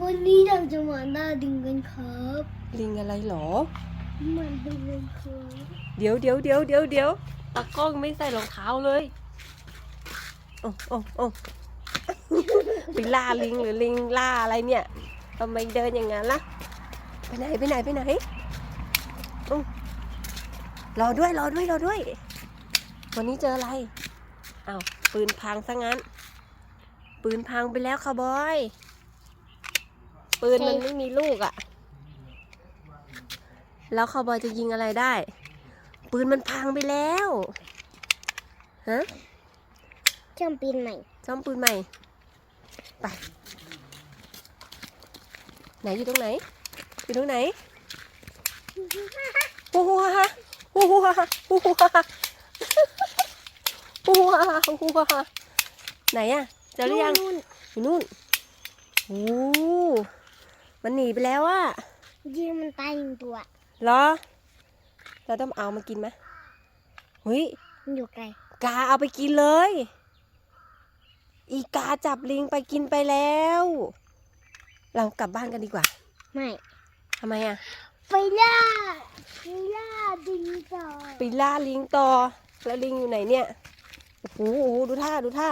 วันนี้เราจะมาหน้าดิงกันครับลิงอะไรหรอ มาดิงกันครับเดี๋ยวเดี๋ยวเดี๋ยวเดี๋ยวเดี๋ยวตากล้องไม่ใส่รองเท้าเลยโอ้โอ้โอ้ไปล่าลิงหรือลิงล่าอะไรเนี่ยทำไมเดินอย่างนั้นล่ะไปไหนไปไหนไปไหนอู้รอด้วยรอด้วยรอด้วย วันนี้เจออะไรอ้าวปืนพังซะงั้น ปืนพังไปแล้วค่ะบอย ปืนมันไม่มีลูกอะ่ะ แล้วคาวบอยจะยิงอะไรได้ ปืนมันพังไปแล้วฮะเครื่องปีนใหม่ซ่อมปืนใหม่ไปไหนอยู่ตรงไหน อยู่ตรงไหนโอ้โหฮะโอ้โหฮะโอ้โหฮะโอ้โหฮะโอ้โหฮะไหนอะเจอหรือยังนู่นอยู่นู่นโอ้ มันหนีไปแล้วอะยิงมันตายหนึ่งตัวเหรอ เราต้องเอามากินไหมเฮ้ย มันอยู่ไกลกาเอาไปกินเลย อีกาจับลิงไปกินไปแล้ว เรากลับบ้านกันดีกว่าไม่ทำไมอะไปล่าไปล่าดิงต่อไปล่าลิงต่อ แล้วลิงอยู่ไหนเนี่ย โอ้โห ดูท่า ดูท่า